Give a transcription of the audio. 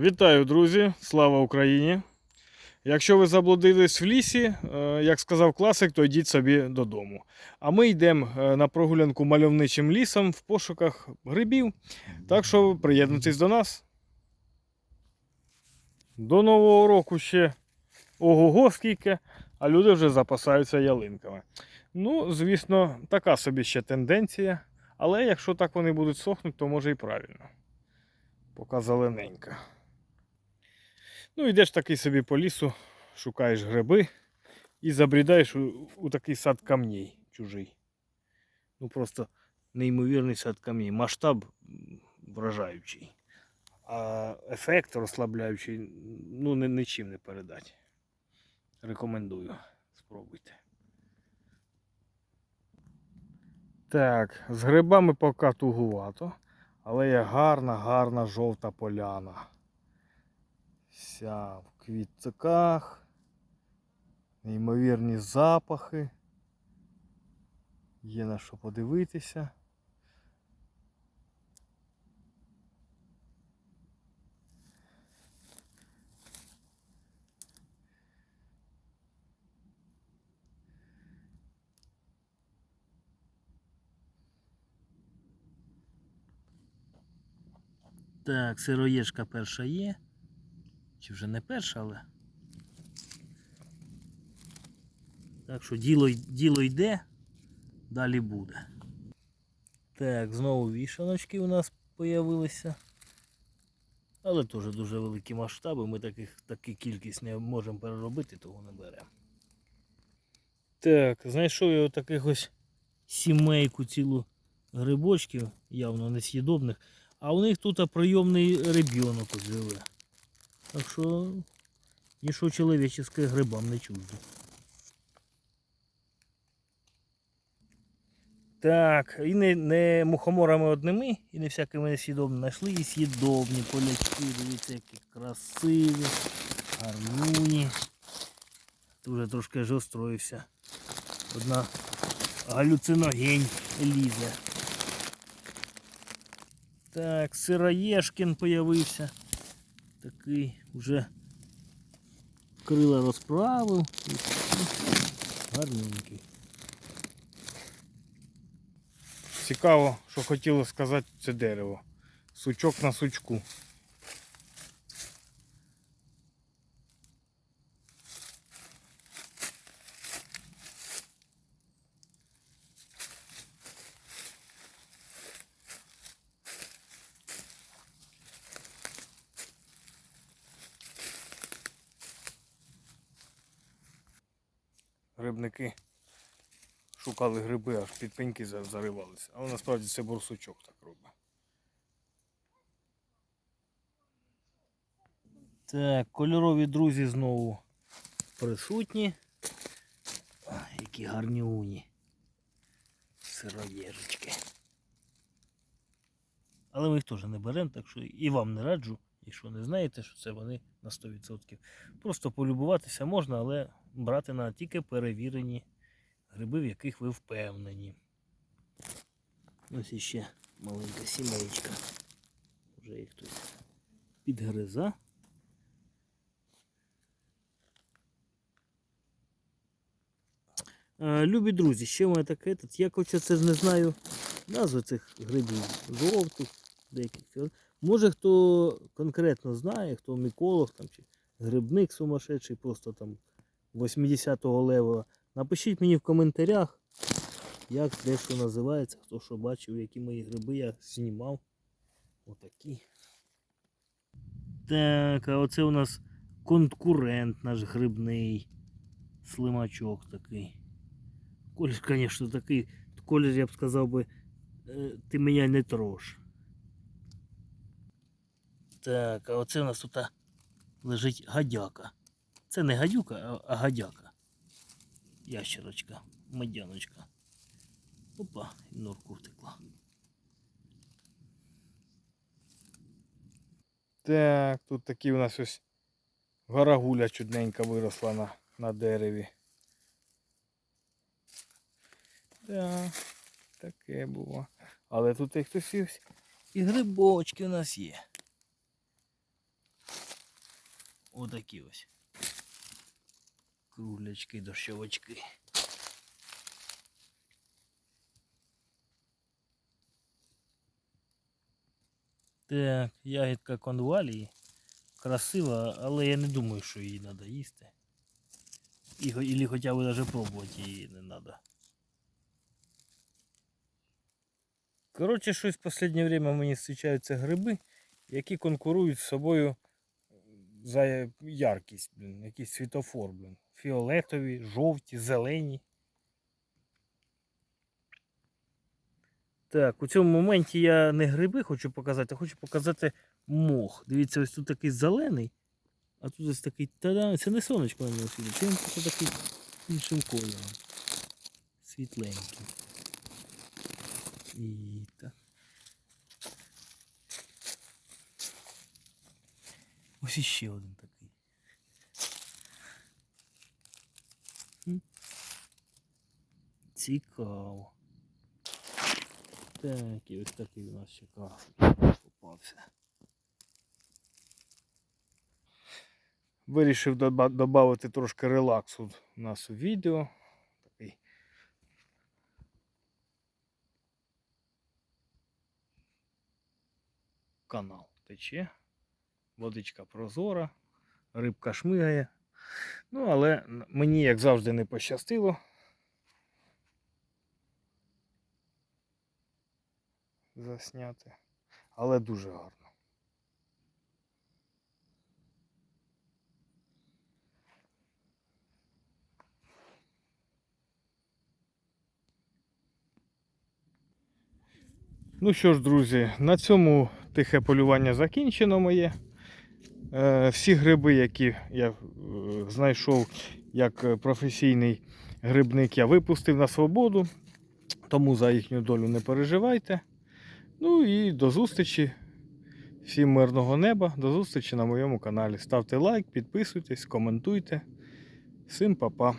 Вітаю, друзі! Слава Україні! Якщо ви заблудились в лісі, е, як сказав класик, то йдіть собі додому. А ми йдемо е, на прогулянку мальовничим лісом в пошуках грибів. Так що приєднуйтесь до нас. До Нового року ще ого-го скільки, а люди вже запасаються ялинками. Ну, звісно, така собі ще тенденція. Але якщо так вони будуть сохнути, то може і правильно. Поки зелененька. Ну, йдеш такий собі по лісу, шукаєш гриби і забрідаєш у, у такий сад камней чужий. Ну просто неймовірний сад камней. Масштаб вражаючий. А ефект розслабляючий, ну, нічим не передати. Рекомендую. Спробуйте. Так, з грибами поки тугувато, але є гарна, гарна жовта поляна. Вся в квітках, неймовірні запахи. Є на що подивитися. Так, сироєшка перша є. Чи вже не перша, але. Так що діло, діло йде, далі буде. Так, знову вішаночки у нас появилися. Але теж дуже великі масштаби. Ми таких, таку кількість не можемо переробити, того не беремо. Так, знайшов я таких ось сімейку цілу грибочків, явно несъїдобних. А у них тут прийомний ребенок живе. Так що нічого чоловічське грибам не чуждо. Так, і не, не мухоморами одними, і не всякими несъїдобними. Знайшли і с'їдобні полячки. Дивіться, які красиві, гарнюні. Тут вже трошки аж. Одна галюциногень лізе. Так, сироєшкін появився. Такий вже крила розправив. Гарненький. Цікаво, що хотіло сказати це дерево. Сучок на сучку. Грибники шукали гриби, аж під пеньки заривалися. Але насправді це борсучок так робить. Так, кольорові друзі знову присутні. Які гарні уні. Сироєжечки. Але ми їх теж не беремо, так що і вам не раджу, якщо не знаєте, що це вони на 100%. Просто полюбуватися можна, але брати на тільки перевірені гриби, в яких ви впевнені. Ось іще маленька сімейка. Вже їх хтось підгриза. Любі друзі, ще в мене таке, я хоча це не знаю назви цих грибів жовтих, деяких. Може хто конкретно знає, хто міколог там, чи грибник сумасшедший, просто там 80-го левела. Напишіть мені в коментарях, як де що називається, хто що бачив, які мої гриби я знімав. Отакі. Так, а оце у нас конкурент наш грибний. Слимачок такий. Колір, звісно, такий. Колір, я б сказав би, е, ти мене не трош. Так, а оце у нас тут лежить гадяка. Це не гадюка, а, гадяка. Ящерочка, медяночка. Опа, і норку втекла. Так, тут такі у нас ось гарагуля чудненька виросла на, на дереві. Так, таке було. Але тут і хтось і грибочки у нас є. Отакі ось. Круглячки, дощовочки. Так, ягідка конвалії. Красива, але я не думаю, що її треба їсти. І, Ілі хоча б навіть пробувати її не треба. Коротше, щось в останнє время мені зустрічаються гриби, які конкурують з собою за яркість, блін, якийсь світофор, блін. Фіолетові, жовті, зелені. Так, у цьому моменті я не гриби хочу показати, а хочу показати мох. Дивіться, ось тут такий зелений, а тут ось такий. Та-да, це не сонечко на нього світить, він просто такий іншим кольором. Світленький. І так. Ось іще один такий. Цікаво. Так, і ось такий у нас ще попався. Вирішив додати трошки релаксу у нас у відео. Такий канал тече, водичка прозора, рибка шмигає. Ну, але мені, як завжди, не пощастило. Засняти. Але дуже гарно. Ну що ж, друзі, на цьому тихе полювання закінчено моє. Е, всі гриби, які я е, знайшов як е, професійний грибник, я випустив на свободу. Тому за їхню долю не переживайте. Ну і до зустрічі. Всім мирного неба. До зустрічі на моєму каналі. Ставте лайк, підписуйтесь, коментуйте. Всім па-па.